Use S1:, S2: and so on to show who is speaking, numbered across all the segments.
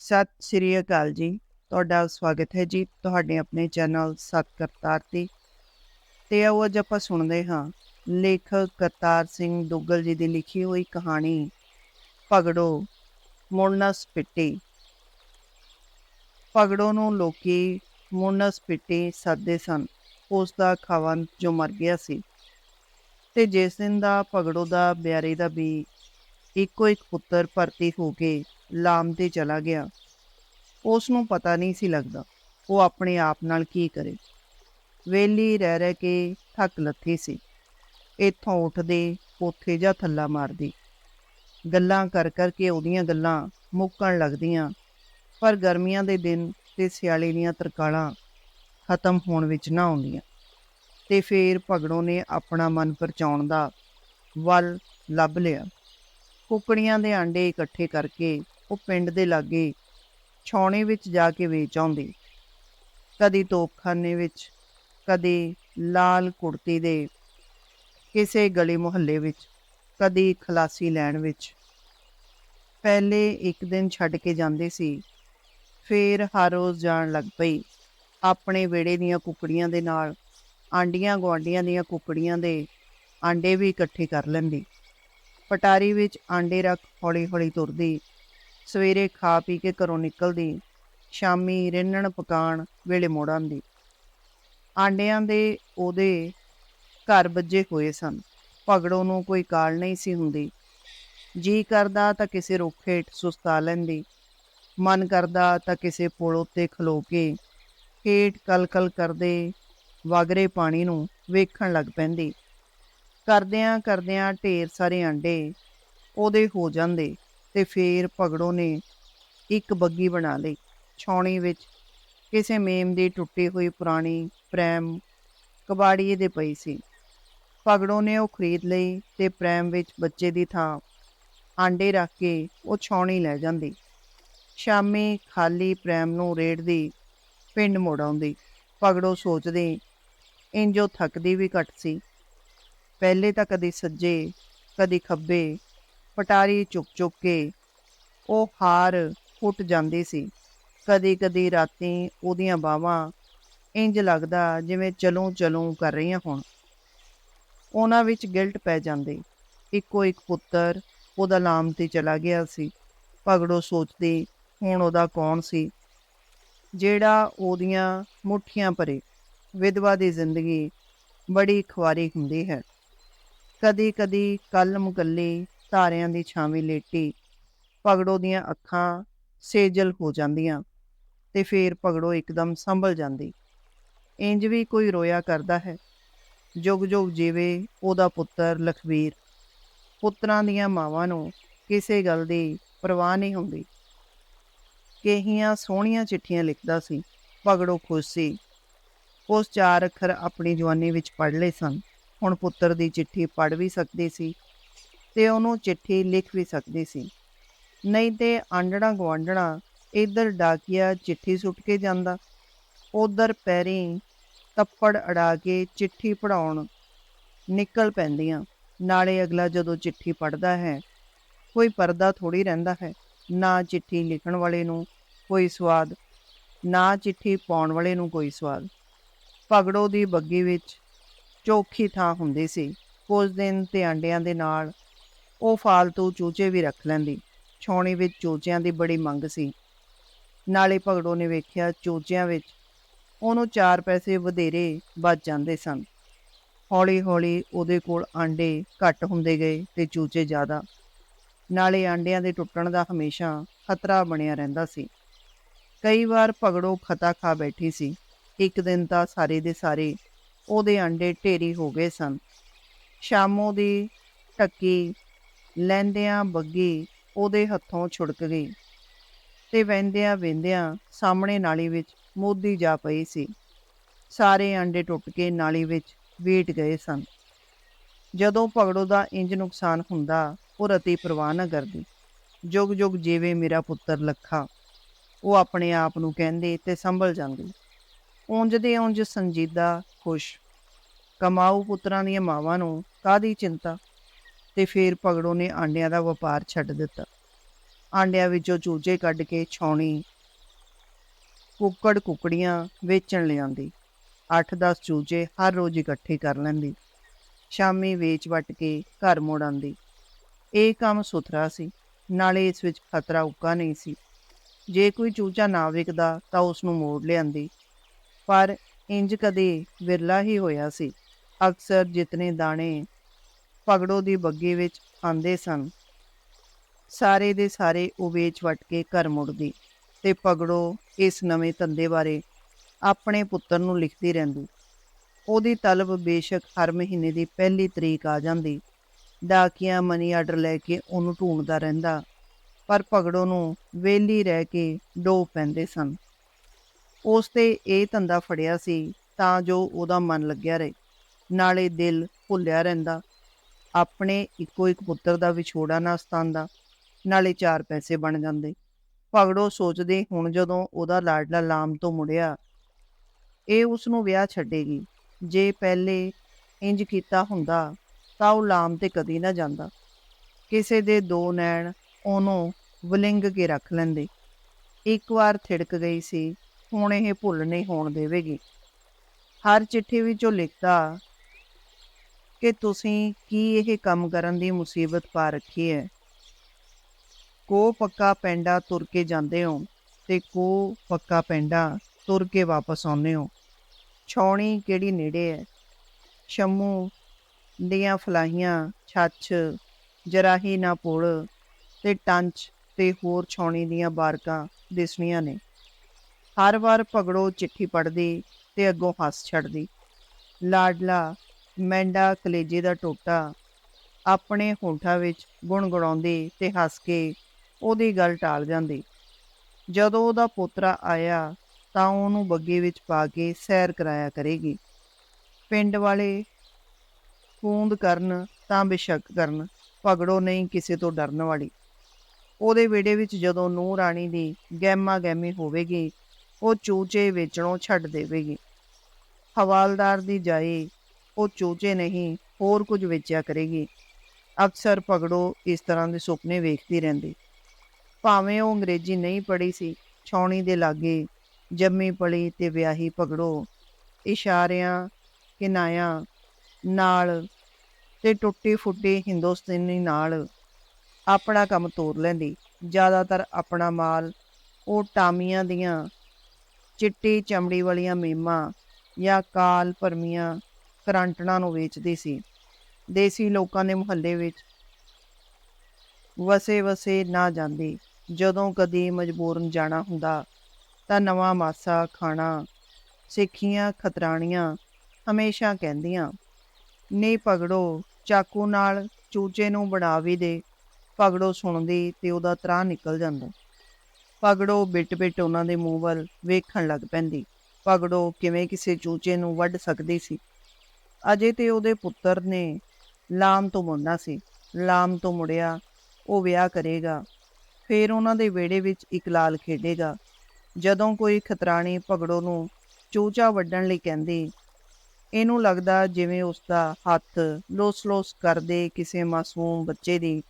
S1: ਸਤਿ ਸ੍ਰੀ ਅਕਾਲ ਜੀ। ਤੁਹਾਡਾ ਸਵਾਗਤ ਹੈ ਜੀ ਤੁਹਾਡੇ ਆਪਣੇ ਚੈਨਲ ਸਤ ਕਰਤਾਰ ਤੇ। ਤੇ ਆਓ ਅੱਜ ਆਪਾਂ ਸੁਣਦੇ ਹਾਂ ਲੇਖਕ ਕਰਤਾਰ ਸਿੰਘ ਦੁੱਗਲ ਜੀ ਦੀ ਲਿਖੀ ਹੋਈ ਕਹਾਣੀ, ਪਗੜੋ ਮੁਰਨਸ ਪਿੱਟੀ। ਪਗੜੋ ਨੂੰ ਲੋਕੀ ਮੁਰਨਸ ਪਿੱਟੀ ਸੱਦੇ ਸਨ। ਉਸ ਦਾ ਖਵਨ ਜੋ ਮਰ ਗਿਆ ਸੀ। ਤੇ ਜਿਸ ਦਿਨ ਦਾ ਪਗੜੋ ਦਾ ਬਿਆਰੇ ਦਾ ਵੀ ਇੱਕੋ ਇੱਕ ਪੁੱਤਰ ਭਰਤੀ ਹੋ ਕੇ ਲਾਮ ਤੇ ਚਲਾ ਗਿਆ। ਉਸ ਨੂੰ ਪਤਾ ਨਹੀਂ ਸੀ ਲੱਗਦਾ, ਉਹ ਆਪਣੇ ਆਪ ਨਾਲ ਕੀ ਕਰੇ। ਵੇਲੀ ਰਹਿ ਰਹਿ ਕੇ ਥੱਕ ਲੱਥੀ ਸੀ। ਇੱਥੋਂ ਉੱਠਦੇ ਉੱਥੇ ਜਾਂ ਥੱਲਾ ਮਾਰਦੀ। ਗੱਲਾਂ ਕਰ ਕਰ ਕੇ ਉਹਦੀਆਂ ਗੱਲਾਂ ਮੁੱਕਣ ਲੱਗਦੀਆਂ, ਪਰ ਗਰਮੀਆਂ ਦੇ ਦਿਨ ਤੇ ਸਿਆਲੇ ਦੀਆਂ ਤਰਕਾਲਾਂ ਖਤਮ ਹੋਣ ਵਿੱਚ ਨਾ ਆਉਂਦੀਆਂ। ਤੇ ਫੇਰ ਭਗੜੋਂ ਨੇ ਆਪਣਾ ਮਨ ਪਰਚਾਉਣ ਦਾ ਵੱਲ ਲੱਭ ਲਿਆ। ਕੁਕੜੀਆਂ ਦੇ ਆਂਡੇ ਇਕੱਠੇ ਕਰਕੇ ਉਹ ਪਿੰਡ ਦੇ ਲਾਗੇ ਛਾਉਣੀ ਵਿੱਚ ਜਾ ਕੇ ਵੇਚ ਆਉਂਦੀ। ਕਦੀ ਤੋਪਖਾਨੇ ਵਿੱਚ, ਕਦੇ ਲਾਲ ਕੁੜਤੀ ਦੇ ਕਿਸੇ ਗਲੀ ਮੁਹੱਲੇ ਵਿੱਚ, ਕਦੀ ਖਲਾਸੀ ਲੈਣ ਵਿੱਚ। ਪਹਿਲੇ ਇੱਕ ਦਿਨ ਛੱਡ ਕੇ ਜਾਂਦੇ ਸੀ, ਫੇਰ ਹਰ ਰੋਜ਼ ਜਾਣ ਲੱਗ ਪਈ। ਆਪਣੇ ਵਿਹੜੇ ਦੀਆਂ ਕੁਕੜੀਆਂ ਦੇ ਨਾਲ ਆਂਡੀਆਂ ਗੁਆਂਡੀਆਂ ਦੀਆਂ ਕੁਕੜੀਆਂ ਦੇ ਆਂਡੇ ਵੀ ਇਕੱਠੇ ਕਰ ਲੈਂਦੀ। ਪਟਾਰੀ ਵਿੱਚ ਆਂਡੇ ਰੱਖ ਹੌਲੀ-ਹੌਲੀ ਤੁਰਦੀ। ਸਵੇਰੇ ਖਾ ਪੀ ਕੇ ਘਰੋਂ ਨਿਕਲਦੀ। ਸ਼ਾਮੀ ਰਿੰਨਣ ਪਕਾਣ ਵੇਲੇ ਮੁੜ ਆਉਂਦੀ ਆਂਡਿਆਂ ਦੇ ਉਹਦੇ ਘਰ ਵੱਜੇ ਹੋਏ ਸਨ। ਭਗੜੋਂ ਨੂੰ ਕੋਈ ਕਾਲ ਨਹੀਂ ਸੀ ਹੁੰਦੀ। ਜੀ ਕਰਦਾ ਤਾਂ ਕਿਸੇ ਰੁੱਖ ਹੇਠ ਸੁਸਤਾ ਲੈਂਦੀ। ਮਨ ਕਰਦਾ ਤਾਂ ਕਿਸੇ ਪੁਲ ਉੱਤੇ ਖਲੋ ਕੇ ਹੇਠ ਕਲਕਲ ਕਰਦੇ ਵਾਗਰੇ ਪਾਣੀ ਨੂੰ ਵੇਖਣ ਲੱਗ ਪੈਂਦੀ। ਕਰਦਿਆਂ ਕਰਦਿਆਂ ਢੇਰ ਸਾਰੇ ਆਂਡੇ ਉਹਦੇ ਹੋ ਜਾਂਦੇ ਤੇ ਫੇਰ ਭਗੜੋਂ ਨੇ ਇੱਕ ਬੱਗੀ ਬਣਾ ਲਈ। ਛਾਉਣੀ ਵਿੱਚ ਕਿਸੇ ਮੇਮ ਦੀ ਟੁੱਟੀ ਹੋਈ ਪੁਰਾਣੀ ਪ੍ਰੈਮ ਕਬਾੜੀਏ ਦੇ ਪਈ ਸੀ। ਭਗੜੋਂ ਨੇ ਉਹ ਖਰੀਦ ਲਈ ਤੇ ਪ੍ਰੈਮ ਵਿੱਚ ਬੱਚੇ ਦੀ ਥਾਂ ਆਂਡੇ ਰੱਖ ਕੇ ਉਹ ਛਾਉਣੀ ਲੈ ਜਾਂਦੀ। ਸ਼ਾਮੀ ਖਾਲੀ ਪ੍ਰੈਮ ਨੂੰ ਰੇੜਦੀ ਪਿੰਡ ਮੁੜ ਆਉਂਦੀ। ਭਗੜੋਂ ਸੋਚਦੀ, ਇੰਜੋ ਥੱਕਦੀ ਵੀ ਘੱਟ ਸੀ। ਪਹਿਲੇ ਤਾਂ ਕਦੀ ਸੱਜੇ, ਕਦੀ ਖੱਬੇ, ਪਟਾਰੀ ਚੁੱਕ ਚੁੱਕ ਕੇ ਉਹ ਹਾਰ ਫੁੱਟ ਜਾਂਦੀ ਸੀ। ਕਦੀ ਕਦੀ ਰਾਤੀ ਉਹਦੀਆਂ ਬਾਹਾਂ ਇੰਜ ਲੱਗਦਾ ਜਿਵੇਂ ਚਲੋਂ ਚਲੋਂ ਕਰ ਰਹੀਆਂ ਹੋਣ। ਉਹਨਾਂ ਵਿੱਚ ਗਿਲਟ ਪੈ ਜਾਂਦੀ। ਇੱਕੋ ਇੱਕ ਪੁੱਤਰ ਉਹਦਾ ਲਾਮ ਤੇ ਚਲਾ ਗਿਆ ਸੀ। ਭਗੜੋ ਸੋਚਦੀ, ਹੁਣ ਉਹਦਾ ਕੌਣ ਸੀ? ਜਿਹੜਾ ਉਹਦੀਆਂ ਮੁੱਠੀਆਂ ਭਰੇ ਵਿਧਵਾ ਦੀ ਜ਼ਿੰਦਗੀ ਬੜੀ ਖੁਆਰੀ ਹੁੰਦੀ ਹੈ। ਕਦੀ ਕਦੀ ਕੱਲ ਮੁਕੱਲੀ ਤਾਰਿਆਂ ਦੀ ਛਾਵੇਂ ਲੇਟੀ, ਪਗੜੋ ਦੀਆਂ ਅੱਖਾਂ ਸੇਜਲ ਹੋ ਜਾਂਦੀਆਂ ਤੇ ਫੇਰ ਪਗੜੋ ਇੱਕਦਮ ਸੰਭਲ ਜਾਂਦੀ। ਇੰਜ ਵੀ ਕੋਈ ਰੋਇਆ ਕਰਦਾ ਹੈ। ਜੁਗ ਜੁਗ ਜੀਵੇ ਉਹਦਾ ਪੁੱਤਰ ਲਖਵੀਰ ਪੁੱਤਰਾਂ ਦੀਆਂ ਮਾਵਾਂ ਨੂੰ ਕਿਸੇ ਗੱਲ ਦੀ ਪਰਵਾਹ ਨਹੀਂ ਹੁੰਦੀ। ਕਹੀਆਂ ਸੋਹਣੀਆਂ ਚਿੱਠੀਆਂ ਲਿਖਦਾ ਸੀ, ਪਗੜੋ ਖੁਸ਼ ਸੀ। ਉਸ ਚਾਰ ਅੱਖਰ ਆਪਣੀ ਜਵਾਨੀ ਵਿੱਚ ਪੜ੍ਹ ਲਏ ਸਨ। ਹੁਣ ਪੁੱਤਰ ਦੀ ਚਿੱਠੀ ਪੜ੍ਹ ਵੀ ਸਕਦੀ ਸੀ ਤੇ ਉਹਨੂੰ ਚਿੱਠੀ ਲਿਖ ਵੀ ਸਕਦੀ ਸੀ। ਨਹੀਂ ਤੇ ਆਂਡਣਾ ਗਵਾਂਡਣਾ ਇੱਧਰ ਡਾਕੀਆ ਚਿੱਠੀ ਸੁੱਟ ਕੇ ਜਾਂਦਾ, ਉਧਰ ਪੈਰੀ ਤੱਪੜ ਅੜਾ ਕੇ ਚਿੱਠੀ ਪੜਾਉਣ ਨਿਕਲ ਪੈਂਦੀਆਂ। ਨਾਲੇ ਅਗਲਾ ਜਦੋਂ ਚਿੱਠੀ ਪੜਦਾ ਹੈ, ਕੋਈ ਪਰਦਾ ਥੋੜੀ ਰਹਿੰਦਾ ਹੈ, ਨਾ ਚਿੱਠੀ ਲਿਖਣ ਵਾਲੇ ਨੂੰ ਕੋਈ ਸਵਾਦ, ਨਾ ਚਿੱਠੀ ਪਾਉਣ ਵਾਲੇ ਨੂੰ ਕੋਈ ਸਵਾਦ। ਪਗੜੋ ਦੀ ਬੱਗੀ ਵਿੱਚ ਚੌਖੀ ਥਾਂ ਹੁੰਦੀ ਸੀ। ਕੁਝ ਦਿਨ ਤੇ ਆਂਡਿਆਂ ਦੇ ਨਾਲ ਉਹ ਫਾਲਤੂ ਚੂਚੇ ਵੀ ਰੱਖ ਲੈਂਦੀ। ਛਾਉਣੀ ਵਿੱਚ ਚੂਚਿਆਂ ਦੀ ਬੜੀ ਮੰਗ ਸੀ। ਨਾਲੇ ਭਗੜੋ ਨੇ ਵੇਖਿਆ ਚੂਚਿਆਂ ਵਿੱਚ ਉਹਨੂੰ ਚਾਰ ਪੈਸੇ ਵਧੇਰੇ ਬਚ ਜਾਂਦੇ ਸਨ। ਹੌਲੀ-ਹੌਲੀ ਉਹਦੇ ਕੋਲ ਆਂਡੇ ਘੱਟ ਹੁੰਦੇ ਗਏ ਤੇ ਚੂਚੇ ਜ਼ਿਆਦਾ। ਨਾਲੇ ਆਂਡਿਆਂ ਦੇ ਟੁੱਟਣ ਦਾ ਹਮੇਸ਼ਾ ਖਤਰਾ ਬਣਿਆ ਰਹਿੰਦਾ ਸੀ। ਕਈ ਵਾਰ ਭਗੜੋ ਖਤਾ ਖਾ ਬੈਠੀ ਸੀ। ਇੱਕ ਦਿਨ ਤਾਂ ਸਾਰੇ ਦੇ ਸਾਰੇ ਉਹਦੇ ਆਂਡੇ ਢੇਰੀ ਹੋ ਗਏ ਸਨ। ਸ਼ਾਮੋ ਦੀ ਟੱਕੀ ਲੈਂਦਿਆਂ ਬੱਗੀ ਉਹਦੇ ਹੱਥੋਂ ਛੁੜਕ ਗਈ ਤੇ ਵੈਂਦਿਆਂ ਵੇਂਦਿਆਂ ਸਾਹਮਣੇ ਨਾਲੀ ਵਿੱਚ ਮੋਦੀ ਜਾ ਪਈ ਸੀ। ਸਾਰੇ ਆਂਡੇ ਟੁੱਟ ਕੇ ਨਾਲੀ ਵਿੱਚ ਵੇਟ ਗਏ ਸਨ। ਜਦੋਂ ਭਗੜੋ ਦਾ ਇੰਜ ਨੁਕਸਾਨ ਹੁੰਦਾ, ਉਹ ਰਤੀ ਪਰਵਾਹ ਨਾ ਕਰਦੀ। ਜੁਗ ਜੁਗ ਜੀਵੇ ਮੇਰਾ ਪੁੱਤਰ ਲੱਖਾ। ਉਹ ਆਪਣੇ ਆਪ ਨੂੰ ਕਹਿੰਦੇ ਤੇ ਸੰਭਲ ਜਾਂਦੀ। ਉਂਝ ਦੇ ਉਂਝ ਸੰਜੀਦਾ ਖੁਸ਼। ਕਮਾਊ ਪੁੱਤਰਾਂ ਦੀਆਂ ਮਾਵਾਂ ਨੂੰ ਕਾਦੀ ਚਿੰਤਾ? ਤੇ ਫੇਰ ਪਗੜੋ ਨੇ ਆਂਡਿਆਂ ਦਾ ਵਪਾਰ ਛੱਡ ਦਿੱਤਾ। ਆਂਡਿਆਂ ਵਿੱਚੋਂ ਚੂਜੇ ਕੱਢ ਕੇ ਛਾਉਣੀ ਕੁੱਕੜ ਕੁੱਕੜੀਆਂ ਵੇਚਣ ਲਿਆਂਦੀ। 8-10 ਚੂਜੇ ਹਰ ਰੋਜ਼ ਇਕੱਠੇ ਕਰ ਲੈਂਦੀ। ਸ਼ਾਮੀ ਵੇਚ ਵਟ ਕੇ ਘਰ ਮੁੜ ਆਂਦੀ। ਇਹ ਕੰਮ ਸੁਥਰਾ ਸੀ, ਨਾਲੇ ਇਸ ਵਿੱਚ ਖਤਰਾ ਉੱਕਾ ਨਹੀਂ ਸੀ। ਜੇ ਕੋਈ ਚੂਚਾ ਨਾ ਵਿਕਦਾ ਤਾਂ ਉਸ ਨੂੰ ਮੋੜ ਲਿਆਂਦੀ। ਪਰ ਇੰਜ ਕਦੇ ਵਿਰਲਾ ਹੀ ਹੋਇਆ ਸੀ। ਅਕਸਰ ਜਿਤਨੇ ਦਾਣੇ ਪਗੜੋ ਦੀ ਬੱਗੀ ਵਿੱਚ ਆਂਦੇ ਸਨ, ਸਾਰੇ ਦੇ ਸਾਰੇ ਉਹ ਵੇਚ ਵਟ ਕੇ ਘਰ ਮੁੜਦੀ ਤੇ ਪਗੜੋ ਇਸ ਨਵੇਂ ਧੰਦੇ ਬਾਰੇ ਆਪਣੇ ਪੁੱਤਰ ਨੂੰ ਲਿਖਦੀ ਰਹਿੰਦੀ। ਉਹਦੀ ਤਲਬ ਬੇਸ਼ੱਕ ਹਰ ਮਹੀਨੇ ਦੀ ਪਹਿਲੀ ਤਰੀਕ ਆ ਜਾਂਦੀ। ਡਾਕੀਆਂ ਮਨੀ ਆਰਡਰ ਲੈ ਕੇ ਉਹਨੂੰ ਢੂੰਡਦਾ ਰਹਿੰਦਾ, ਪਰ ਪਗੜੋ ਨੂੰ ਵੇਲੀ ਰਹਿ ਕੇ ਡੋ ਪੈਂਦੇ ਸਨ। ਉਸ ਤੇ ਇਹ ਧੰਦਾ ਫੜਿਆ ਸੀ ਤਾਂ ਜੋ ਉਹਦਾ ਮਨ ਲੱਗਿਆ ਰਹੇ। ਨਾਲੇ ਦਿਲ ਭੁੱਲਿਆ ਰਹਿੰਦਾ। ਆਪਣੇ ਇੱਕੋ ਇੱਕ ਪੁੱਤਰ ਦਾ ਵਿਛੋੜਾ ਨਾ ਸਤਾਂਦਾ। ਨਾਲੇ ਚਾਰ ਪੈਸੇ ਬਣ ਜਾਂਦੇ। ਪਗੜੋ ਸੋਚਦੇ ਹੁਣ ਜਦੋਂ ਉਹਦਾ ਲਾਡਲਾ ਲਾਮ ਤੋਂ ਮੁੜਿਆ, ਇਹ ਉਸ ਨੂੰ ਵਿਆਹ ਛੱਡੇਗੀ। ਜੇ ਪਹਿਲੇ ਇੰਜ ਕੀਤਾ ਹੁੰਦਾ ਤਾਂ ਉਹ ਲਾਮ ਤੇ ਕਦੀ ਨਾ ਜਾਂਦਾ। ਕਿਸੇ ਦੇ ਦੋ ਨੈਣ ਉਹਨੂੰ ਵਲਿੰਗ ਕੇ ਰੱਖ ਲੈਂਦੇ। ਇੱਕ ਵਾਰ ਥਿੜਕ ਗਈ ਸੀ। ਹੁਣ ਇਹ ਭੁੱਲ ਨਹੀਂ ਹੋਣ ਦੇਵੇਗੀ। ਹਰ ਚਿੱਠੀ ਵਿੱਚ ਉਹ ਲਿਖਦਾ, ਕਿ ਤੁਸੀਂ ਕੀ ਇਹ ਕੰਮ ਕਰਨ ਦੀ ਮੁਸੀਬਤ ਪਾ ਰੱਖੀ ਹੈ ਕੋ ਪੱਕਾ ਪੈਂਡਾ ਤੁਰ ਕੇ ਜਾਂਦੇ ਹੋ ਤੇ ਕੋ ਪੱਕਾ ਪੈਂਡਾ ਤੁਰ ਕੇ ਵਾਪਸ ਆਉਂਦੇ ਹੋ? ਛੌਣੀ ਕਿਹੜੀ ਨੇੜੇ ਹੈ ਸ਼ੰਮੂ ਦੀਆਂ ਫਲਾਹੀਆਂ, ਛੱਛ, ਜਰਾਹੀ ਨਾ ਪੁੜ ਤੇ ਟੰਚ ਤੇ ਹੋਰ ਛੌਣੀ ਦੀਆਂ ਬਾਰਕਾਂ ਦਿਸਣੀਆਂ ਨੇ। ਹਰ ਵਾਰ ਪਗੜੋ ਚਿੱਠੀ ਪੜਦੀ ਤੇ ਅੱਗੋਂ ਹੱਸ ਛੱਡਦੀ। ਲਾਡਲਾ, ਮੈਂਡਾ ਕਲੇਜੇ ਦਾ ਟੋਟਾ ਆਪਣੇ ਹੋਠਾਂ ਵਿੱਚ ਗੁਣਗੁਣਾਉਂਦੀ ਤੇ ਹੱਸ ਕੇ ਉਹਦੀ ਗੱਲ ਟਾਲ ਜਾਂਦੀ। ਜਦੋਂ ਉਹਦਾ ਪੋਤਰਾ ਆਇਆ ਤਾਂ ਉਹਨੂੰ ਬੱਗੇ ਵਿੱਚ ਪਾ ਕੇ ਸੈਰ ਕਰਾਇਆ ਕਰੇਗੀ। ਪਿੰਡ ਵਾਲੇ ਕੂੰਦ ਕਰਨ ਤਾਂ ਬੇਸ਼ੱਕ ਕਰਨ, ਭਗੜੋ ਨਹੀਂ ਕਿਸੇ ਤੋਂ ਡਰਨ ਵਾਲੀ। ਉਹਦੇ ਵਿੜੇ ਵਿੱਚ ਜਦੋਂ ਨੂੰਹ ਰਾਣੀ ਦੀ ਗਹਿਮਾ ਗਹਿਮੀ ਹੋਵੇਗੀ ਉਹ ਚੂਚੇ ਵੇਚਣੋਂ ਛੱਡ ਦੇਵੇਗੀ। ਹਵਾਲਦਾਰ ਦੀ ਜਾਏ, ਉਹ ਚੂਚੇ ਨਹੀਂ, ਹੋਰ ਕੁਝ ਵੇਚਿਆ ਕਰੇਗੀ। ਅਕਸਰ ਪਗੜੋ ਇਸ ਤਰ੍ਹਾਂ ਦੇ ਸੁਪਨੇ ਵੇਖਦੀ ਰਹਿੰਦੀ। ਭਾਵੇਂ ਉਹ ਅੰਗਰੇਜ਼ੀ ਨਹੀਂ ਪੜ੍ਹੀ ਸੀ ਛੌਣੀ ਦੇ ਲਾਗੇ ਜੰਮੀ ਪਲੀ ਤੇ ਵਿਆਹੀ ਪਗੜੋ ਇਸ਼ਾਰਿਆਂ, ਕਿਨਾਇਆਂ ਨਾਲ ਤੇ ਟੁੱਟੀ ਫੁੱਟੀ ਹਿੰਦੁਸਤਾਨੀ ਨਾਲ ਆਪਣਾ ਕੰਮ ਤੋਰ ਲੈਂਦੀ। ਜ਼ਿਆਦਾਤਰ ਆਪਣਾ ਮਾਲ ਉਹ ਟਾਮੀਆਂ ਦੀਆਂ ਚਿੱਟੀ ਚਮੜੀ ਵਾਲੀਆਂ ਮੀਮਾਂ ਜਾਂ ਕਾਲ ਪਰਮੀਆਂ ਕਰਾਂਟਣਾ ਨੂੰ ਵੇਚਦੀ ਸੀ। ਦੇਸੀ ਲੋਕਾਂ ਦੇ ਮੁਹੱਲੇ ਵਿੱਚ ਵਸੇ ਵਸੇ ਨਾ ਜਾਂਦੀ। ਜਦੋਂ ਕਦੀ ਮਜਬੂਰਨ ਜਾਣਾ ਹੁੰਦਾ, ਤਾਂ ਨਵਾਂ ਮਾਸਾ, ਖਾਣਾ, ਸਿੱਖੀਆਂ, ਖਤਰਾਣੀਆਂ ਹਮੇਸ਼ਾ ਕਹਿੰਦੀਆਂ, ਨਹੀਂ ਪਗੜੋ, ਚਾਕੂ ਨਾਲ ਚੂਚੇ ਨੂੰ ਬਣਾ ਵੀ ਦੇ, ਪਗੜੋ ਸੁਣਦੀ ਤੇ ਉਹਦਾ ਤਰਾ ਨਿਕਲ ਜਾਂਦਾ। ਪਗੜੋ ਬਿਟ-ਬਿਟ ਉਹਨਾਂ ਦੇ ਮੂੰਹ ਵੱਲ ਵੇਖਣ ਲੱਗ ਪੈਂਦੀ। ਪਗੜੋ ਕਿਵੇਂ ਕਿਸੇ ਚੂਚੇ ਨੂੰ ਵੱਢ ਸਕਦੀ ਸੀ। ਅਜੇ ਤੇ ਉਹਦੇ ਪੁੱਤਰ ਨੇ ਲਾਮ ਤੋਂ ਮੁੜਨਾ ਸੀ। ਲਾਮ ਤੋਂ ਮੁੜਿਆ ਉਹ ਵਿਆਹ ਕਰੇਗਾ। ਫਿਰ ਉਹਨਾਂ ਦੇ ਵਿਹੜੇ ਵਿੱਚ ਇੱਕ ਲਾਲ ਖੇਡੇਗਾ। ਜਦੋਂ ਕੋਈ ਖਤਰਾਣੀ ਪਗੜੋ ਨੂੰ ਚੂਚਾ ਵੱਢਣ ਲਈ ਕਹਿੰਦੀ, ਇਹਨੂੰ ਲੱਗਦਾ ਜਿਵੇਂ ਉਸ ਦਾ ਹੱਥ ਲੋਸ-ਲੋਸ ਕਰਦੇ ਕਿਸੇ ਮਾਸੂਮ ਬੱਚੇ ਦੀ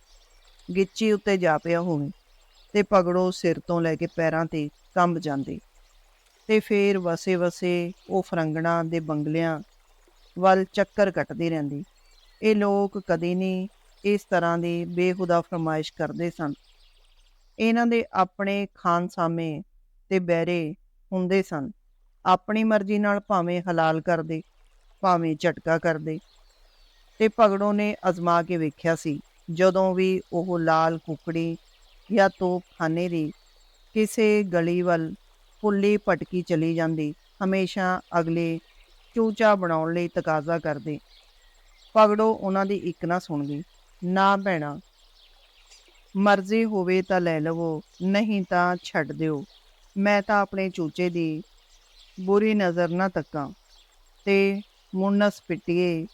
S1: ਗਿੱਚੀ ਉੱਤੇ ਜਾ ਪਿਆ ਹੋਵੇ। ਤੇ ਪਗੜੋ ਸਿਰ ਤੋਂ ਲੈ ਕੇ ਪੈਰਾਂ ਤੇ ਕੰਬ ਜਾਂਦੀ। ਤੇ ਫੇਰ ਵਸੇ-ਵਸੇ ਉਹ ਫਰੰਗਣਾ ਦੇ ਬੰਗਲਿਆਂ ਵੱਲ ਚੱਕਰ ਕੱਟਦੀ ਰਹਿੰਦੀ। ਇਹ ਲੋਕ ਕਦੇ ਨਹੀਂ ਇਸ ਤਰ੍ਹਾਂ ਦੀ ਬੇਹੁਦਾ ਫਰਮਾਇਸ਼ ਕਰਦੇ ਸਨ। ਇਹਨਾਂ ਦੇ ਆਪਣੇ ਖਾਨਸਾਮੇ ਤੇ ਬੈਰੇ ਹੁੰਦੇ ਸਨ। ਆਪਣੀ ਮਰਜ਼ੀ ਨਾਲ ਭਾਵੇਂ ਹਲਾਲ ਕਰਦੇ, ਭਾਵੇਂ ਝਟਕਾ ਕਰਦੇ। ਤੇ ਭਗੜੋਂ ਨੇ ਅਜ਼ਮਾ ਕੇ ਵੇਖਿਆ ਸੀ, ਜਦੋਂ ਵੀ ਉਹ ਲਾਲ ਕੁਕੜੀ ਜਾਂ ਤੋਪਖਾਨੇ ਦੀ ਕਿਸੇ ਗਲੀ ਵੱਲ ਪੁੱਲੀ ਪਟਕੀ ਚਲੀ ਜਾਂਦੀ, ਹਮੇਸ਼ਾ ਅਗਲੇ ਚੂਚਾ ਬਣਾਉਣ ਲਈ ਤਕਾਜ਼ਾ ਕਰਦੇ। ਪਗੜੋ ਉਹਨਾਂ ਦੀ ਇੱਕ ਨਾ ਸੁਣਦੀ, ਨਾ ਭੈਣਾ, ਮਰਜ਼ੀ ਹੋਵੇ ਤਾਂ ਲੈ ਲਵੋ, ਨਹੀਂ ਤਾਂ ਛੱਡ ਦਿਓ। ਮੈਂ ਤਾਂ ਆਪਣੇ ਚੂਚੇ ਦੀ ਬੁਰੀ ਨਜ਼ਰ ਨਾ ਤੱਕਾਂ ਤੇ ਮੁੰਨਸ ਪਿੱਟੀਏ,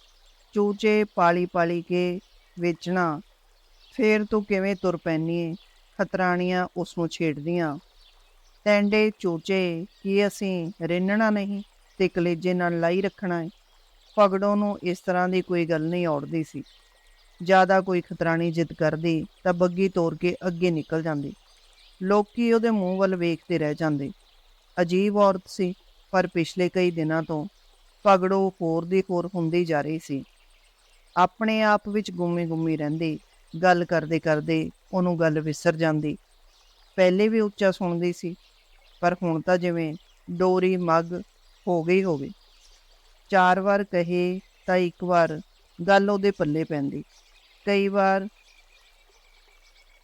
S1: ਚੂਚੇ ਪਾਲੀ ਪਾਲੀ ਕੇ ਵੇਚਣਾ। ਫੇਰ ਤੂੰ ਕਿਵੇਂ ਤੁਰ ਪੈਣੀ ਖਤਰਾਣੀਆਂ ਉਸ ਨੂੰ ਛੇੜਦੀਆਂ। ਟੈਂਡੇ ਚੂਚੇ, ਕੀ ਅਸੀਂ ਰਿੰਨਣਾ ਨਹੀਂ ਤੇ ਕਲੇਜੇ ਨਾਲ ਲਾਈ ਰੱਖਣਾ ਹੈ ਪਗੜੋਂ ਨੂੰ ਇਸ ਤਰ੍ਹਾਂ ਦੀ ਕੋਈ ਗੱਲ ਨਹੀਂ ਔੜਦੀ ਸੀ। ਜ਼ਿਆਦਾ ਕੋਈ ਖਤਰਾਣੀ ਜਿੱਦ ਕਰਦੀ ਤਾਂ ਬੱਗੀ ਤੋੜ ਕੇ ਅੱਗੇ ਨਿਕਲ ਜਾਂਦੀ। ਲੋਕੀ ਉਹਦੇ ਮੂੰਹ ਵੱਲ ਵੇਖਦੇ ਰਹਿ ਜਾਂਦੇ। ਅਜੀਬ ਔਰਤ ਸੀ, ਪਰ ਪਿਛਲੇ ਕਈ ਦਿਨਾਂ ਤੋਂ ਪਗੜੋ ਹੋਰ ਦੀ ਹੋਰ ਹੁੰਦੀ ਜਾ ਰਹੀ ਸੀ। ਆਪਣੇ ਆਪ ਵਿੱਚ ਗੁੰਮੀ ਗੁੰਮੀ ਰਹਿੰਦੀ ਗੱਲ ਕਰਦੇ ਕਰਦੇ ਉਹਨੂੰ ਗੱਲ ਵਿਸਰ ਜਾਂਦੀ। ਪਹਿਲੇ ਵੀ ਉੱਚਾ ਸੁਣਦੀ ਸੀ, ਪਰ ਹੁਣ ਤਾਂ ਜਿਵੇਂ ਡੋਰੀ ਮੱਗ ਹੋ ਗਈ ਹੋਵੇ। ਚਾਰ ਵਾਰ ਕਹੇ ਤਾਂ ਇੱਕ ਵਾਰ ਗੱਲ ਉਹਦੇ ਪੱਲੇ ਪੈਂਦੀ। ਕਈ ਵਾਰ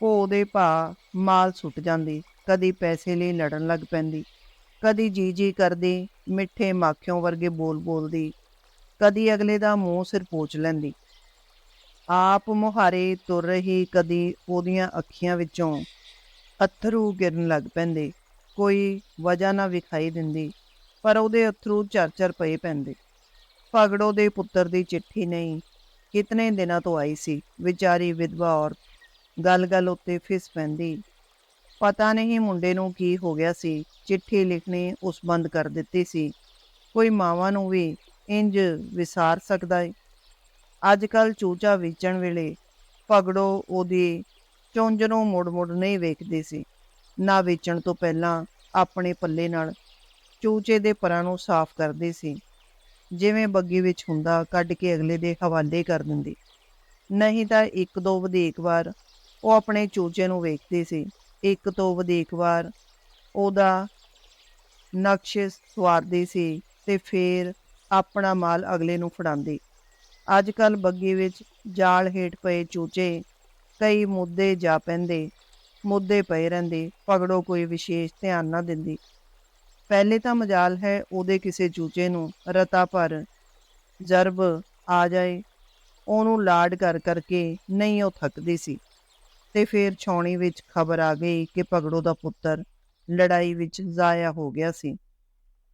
S1: ਉਹ ਉਹਦੇ ਭਾ ਮਾਲ ਸੁੱਟ ਜਾਂਦੀ, ਕਦੀ ਪੈਸੇ ਲਈ ਲੜਨ ਲੱਗ ਪੈਂਦੀ, ਕਦੀ ਜੀ ਜੀ ਕਰਦੀ, ਮਿੱਠੇ ਮਾਖਿਓਂ ਵਰਗੇ ਬੋਲ ਬੋਲਦੀ, ਕਦੀ ਅਗਲੇ ਦਾ ਮੂੰਹ ਸਿਰ ਪੋਚ ਲੈਂਦੀ। ਆਪ ਮੁਹਾਰੇ ਤੁਰ ਰਹੀ ਕਦੀ ਉਹਦੀਆਂ ਅੱਖੀਆਂ ਵਿੱਚੋਂ ਅਥਰੂ ਗਿਰਨ ਲੱਗ ਪੈਂਦੇ। ਕੋਈ ਵਜ੍ਹਾ ਨਾ ਵਿਖਾਈ ਦਿੰਦੀ, ਪਰ ਉਹਦੇ ਅਥਰੂ ਚਰਚਰ ਪਏ ਪੈਂਦੇ। ਪਗੜੋ ਦੇ ਪੁੱਤਰ ਦੀ ਚਿੱਠੀ ਨਹੀਂ, ਕਿਤਨੇ ਦਿਨਾਂ ਤੋਂ ਆਈ ਸੀ, ਵਿਚਾਰੀ ਵਿਧਵਾ ਔਰਤ, ਗੱਲ-ਗੱਲ ਉੱਤੇ ਫਿਸ ਪੈਂਦੀ। ਪਤਾ ਨਹੀਂ ਮੁੰਡੇ ਨੂੰ ਕੀ ਹੋ ਗਿਆ ਸੀ, ਚਿੱਠੀ ਲਿਖਣੀ ਉਸ ਬੰਦ ਕਰ ਦਿੱਤੀ ਸੀ। ਕੋਈ ਮਾਵਾਂ ਨੂੰ ਵੀ ਇੰਜ ਵਿਸਾਰ ਸਕਦਾ ਏ। ਅੱਜ ਕੱਲ ਚੂਚਾ ਵੇਚਣ ਵੇਲੇ ਪਗੜੋ ਉਹਦੇ ਚੁੰਝ ਨੂੰ ਮੁੜ-ਮੁੜ ਨਹੀਂ ਵੇਖਦੇ ਸੀ। ਨਾ ਵੇਚਣ ਤੋਂ ਪਹਿਲਾਂ ਆਪਣੇ ਪੱਲੇ ਨਾਲ ਚੂਚੇ ਦੇ ਪਰਾਂ ਨੂੰ ਸਾਫ਼ ਕਰਦੇ ਸੀ। ਜਿਵੇਂ ਬੱਗੀ ਵਿੱਚ ਹੁੰਦਾ ਕੱਢ ਕੇ ਅਗਲੇ ਦੇ ਹਵਾਲੇ ਕਰ ਦਿੰਦੀ। ਨਹੀਂ ਤਾਂ ਇੱਕ ਦੋ ਵਧੇਕ ਵਾਰ ਉਹ ਆਪਣੇ ਚੂਚੇ ਨੂੰ ਵੇਖਦੀ ਸੀ। ਇੱਕ ਤੋਂ ਵਧੇਕ ਵਾਰ ਉਹਦਾ ਨਕਸ਼ ਸਵਾਰਦੇ ਸੀ ਤੇ ਫੇਰ ਆਪਣਾ ਮਾਲ ਅਗਲੇ ਨੂੰ ਫੜਾਉਂਦੀ। ਅੱਜ ਕੱਲ ਬੱਗੀ ਵਿੱਚ ਜਾਲ ਹੇਠ ਪਏ ਚੂਚੇ ਕਈ ਮੁੱਦੇ ਜਾ ਪੈਂਦੇ, ਮੁੱਦੇ ਪਏ ਰਹਿੰਦੇ, ਪਗੜੋ ਕੋਈ ਵਿਸ਼ੇਸ਼ ਧਿਆਨ ਨਾ ਦਿੰਦੀ। ਪਹਿਲੇ ਤਾਂ ਮਜਾਲ ਹੈ ਉਹਦੇ ਕਿਸੇ ਚੂਚੇ ਨੂੰ, ਰਤਾ ਪਰ ਜਰਬ ਆ ਜਾਏ, ਉਹਨੂੰ ਲਾਡ ਕਰ ਕਰਕੇ ਨਹੀਂ ਉਹ ਥੱਕਦੀ ਸੀ। ਤੇ ਫਿਰ ਛੌਣੀ ਵਿੱਚ ਖਬਰ ਆ ਗਈ ਕਿ ਪਗੜੋ ਦਾ ਪੁੱਤਰ ਲੜਾਈ ਵਿੱਚ ਜ਼ਾਇਆ ਹੋ ਗਿਆ ਸੀ।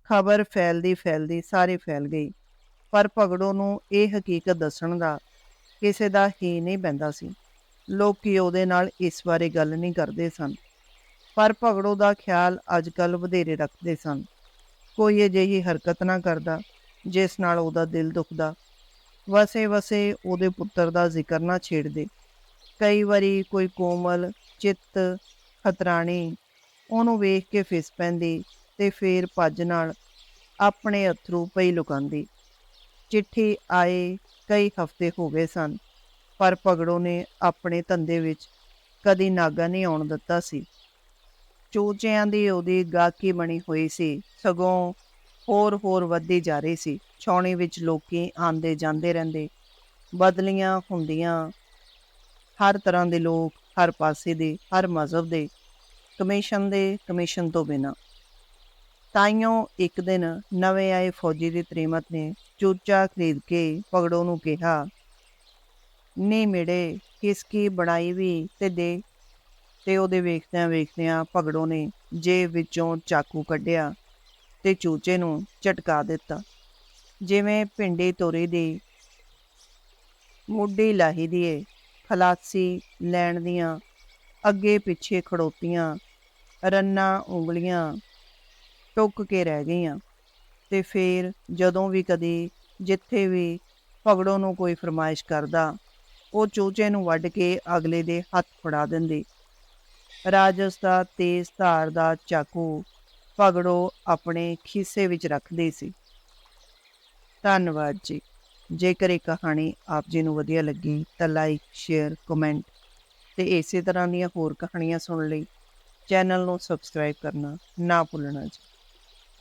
S1: ਖਬਰ ਫੈਲਦੀ ਫੈਲਦੀ ਸਾਰੇ ਫੈਲ ਗਈ। ਪਰ ਭਗੜੋ ਨੂੰ ਇਹ ਹਕੀਕਤ ਦੱਸਣ ਦਾ ਕਿਸੇ ਦਾ ਹੀ ਨਹੀਂ ਪੈਂਦਾ ਸੀ। ਲੋਕੀ ਉਹਦੇ ਨਾਲ ਇਸ ਬਾਰੇ ਗੱਲ ਨਹੀਂ ਕਰਦੇ ਸਨ। ਪਰ ਭਗੜੋ ਦਾ ਖਿਆਲ ਅੱਜਕੱਲ ਵਧੇਰੇ ਰੱਖਦੇ ਸਨ। ਕੋਈ ਅਜਿਹੀ ਹਰਕਤ ਨਾ ਕਰਦਾ, ਜਿਸ ਨਾਲ ਉਹਦਾ ਦਿਲ ਦੁਖਦਾ। ਵਸੇ ਵਸੇ ਉਹਦੇ ਪੁੱਤਰ ਦਾ ਜ਼ਿਕਰ ਨਾ ਛੇੜਦੇ। ਕਈ ਵਾਰੀ ਕੋਈ ਕੋਮਲ, ਚਿੱਤ, ਖਤਰਾਣੀ ਉਹਨੂੰ ਵੇਖ ਕੇ ਫਿਸ ਪੈਂਦੀ ਤੇ ਫੇਰ ਭੱਜ ਨਾਲ ਆਪਣੇ ਅਥਰੂ ਪਈ ਲੁਕਾਉਂਦੀ ਚਿੱਠੀ ਆਏ, ਕਈ ਹਫ਼ਤੇ ਹੋ ਗਏ ਸਨ, ਪਰ ਪਗੜੋ ਨੇ ਆਪਣੇ ਧੰਦੇ ਵਿੱਚ ਕਦੀ ਨਾਗਾ ਨਹੀਂ ਆਉਣ ਦਿੱਤਾ ਸੀ। ਚੂਚਿਆਂ ਦੀ ਉਹਦੀ ਗਾਕੀ ਬਣੀ ਹੋਈ ਸੀ, ਸਗੋਂ ਹੋਰ ਹੋਰ ਵੱਧਦੀ ਜਾ ਰਹੀ ਸੀ। ਛਾਉਣੀ ਵਿੱਚ ਲੋਕੀ ਆਂਦੇ ਜਾਂਦੇ ਰਹਿੰਦੇ, ਬਦਲੀਆਂ ਹੁੰਦੀਆਂ। ਹਰ ਤਰ੍ਹਾਂ ਦੇ ਲੋਕ, ਹਰ ਪਾਸੇ ਦੇ, ਹਰ ਮਜ਼ਹਬ ਦੇ, ਕਮਿਸ਼ਨ ਦੇ ਕਮਿਸ਼ਨ ਤੋਂ ਬਿਨਾ। ਤਾਈਓ ਇੱਕ ਦਿਨ ਨਵੇਂ ਆਏ ਫੌਜੀ ਦੀ ਤ੍ਰੀਮਤ ਨੇ ਚੂਚਾ ਖਰੀਦ ਕੇ ਪਗੜੋ ਨੂੰ ਕਿਹਾ, ਨੀ ਮਿੜੇ ਕਿਸਕੀ ਬਣਾਈ ਵੀ ਤੇ ਦੇ। ਤੇ ਉਹਦੇ ਵੇਖਦਿਆਂ ਵੇਖਦਿਆਂ ਪਗੜੋ ਨੇ ਜੇਬ ਵਿੱਚੋਂ ਚਾਕੂ ਕੱਢਿਆ ਤੇ ਚੂਚੇ ਨੂੰ ਝਟਕਾ ਦਿੱਤਾ। ਜਿਵੇਂ ਭਿੰਡੀ ਤੋਰੇ ਦੀ ਮੁੱਢੀ ਲਾਹੀ ਦੀਏ ਖਲਾਸੀ ਲੈਣ ਦੀਆਂ ਅੱਗੇ ਪਿੱਛੇ ਖੜੋਤੀਆਂ ਰੰਨਾ ਉਂਗਲੀਆਂ ਟੁੱਕ ਕੇ ਰਹਿ ਗਈ ਗਈਆਂ ਤੇ ਫੇਰ ਜਦੋਂ ਵੀ ਕਦੇ ਜਿੱਥੇ ਵੀ ਭਗੜੋ ਨੂੰ ਕੋਈ ਫਰਮਾਇਸ਼ ਕਰਦਾ, ਉਹ ਚੂਚੇ ਨੂੰ ਵੱਢ ਕੇ ਅਗਲੇ ਦੇ ਹੱਥ ਫੜਾ ਦਿੰਦੀ। ਰਾਜਸ ਦਾ ਤੇਜ਼ ਧਾਰ ਦਾ ਚਾਕੂ ਭਗੜੋ ਆਪਣੇ ਖੀਸੇ ਵਿੱਚ ਰੱਖਦੇ ਸੀ। ਧੰਨਵਾਦ ਜੀ। ਜੇਕਰ ਇਹ ਕਹਾਣੀ ਆਪ ਜੀ ਨੂੰ ਵਧੀਆ ਲੱਗੀ, ਤਾਂ ਲਾਈਕ, ਸ਼ੇਅਰ, ਕਮੈਂਟ ਤੇ ਇਸੇ ਤਰ੍ਹਾਂ ਦੀਆਂ ਹੋਰ ਕਹਾਣੀਆਂ ਸੁਣਨ ਲਈ ਚੈਨਲ ਨੂੰ ਸਬਸਕ੍ਰਾਈਬ ਕਰਨਾ ਨਾ ਭੁੱਲਣਾ ਜੀ।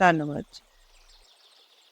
S1: ਧੰਨਵਾਦ ਜੀ।